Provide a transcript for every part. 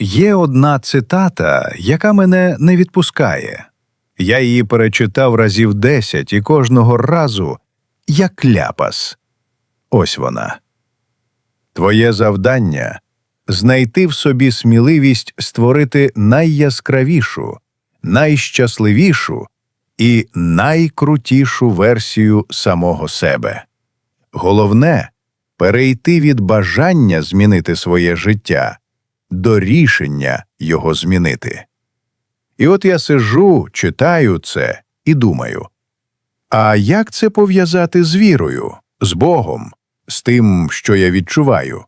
Є одна цитата, яка мене не відпускає. Я її перечитав разів десять і кожного разу як ляпас. Ось вона. Твоє завдання знайти в собі сміливість створити найяскравішу, найщасливішу і найкрутішу версію самого себе. Головне перейти від бажання змінити своє життя до рішення його змінити. І от я сижу, читаю це і думаю: а як це пов'язати з вірою, з Богом, з тим, що я відчуваю?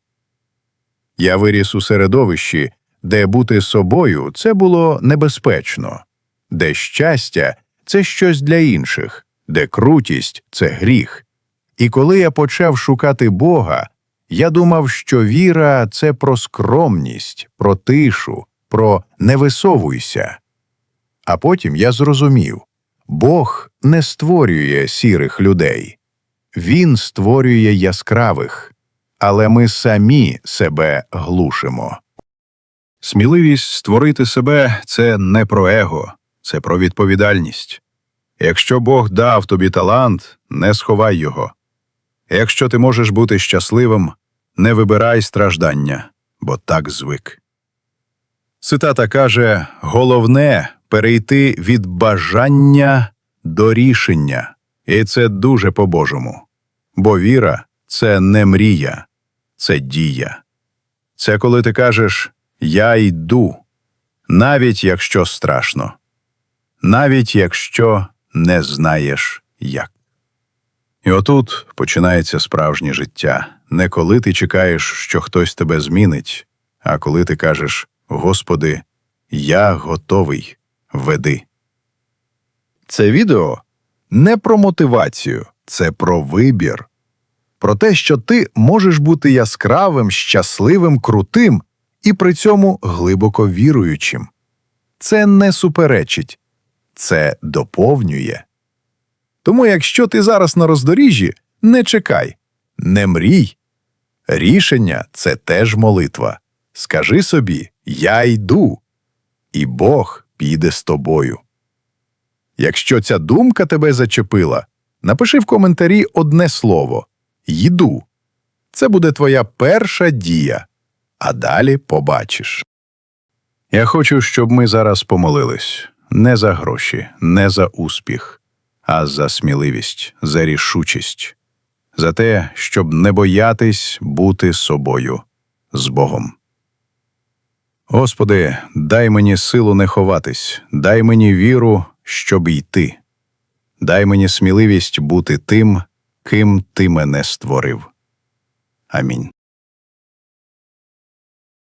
Я виріс у середовищі, де бути собою це було небезпечно, де щастя це щось для інших, де крутість це гріх. І коли я почав шукати Бога, я думав, що віра це про скромність, про тишу, про не висовуйся. А потім я зрозумів Бог не створює сірих людей, Він створює яскравих, але ми самі себе глушимо. Сміливість створити себе це не про его, це про відповідальність. Якщо Бог дав тобі талант, не сховай його. Якщо ти можеш бути щасливим, не вибирай страждання, бо так звик. Цитата каже головне перейти від бажання до рішення, і це дуже по-божому. Бо віра це не мрія, це дія. Це коли ти кажеш Я йду, навіть якщо страшно, навіть якщо не знаєш як. І отут починається справжнє життя, не коли ти чекаєш, що хтось тебе змінить, а коли ти кажеш Господи, я готовий, веди. Це відео не про мотивацію, це про вибір, про те, що ти можеш бути яскравим, щасливим, крутим і при цьому глибоко віруючим. Це не суперечить, це доповнює. Тому, якщо ти зараз на роздоріжжі, не чекай, не мрій. Рішення це теж молитва. Скажи собі Я йду, і Бог піде з тобою. Якщо ця думка тебе зачепила, напиши в коментарі одне слово Йду. Це буде твоя перша дія, а далі побачиш. Я хочу, щоб ми зараз помолились не за гроші, не за успіх, а за сміливість, за рішучість, за те, щоб не боятись бути собою з Богом. Господи, дай мені силу не ховатись, дай мені віру, щоб йти. Дай мені сміливість бути тим, ким ти мене створив. Амінь.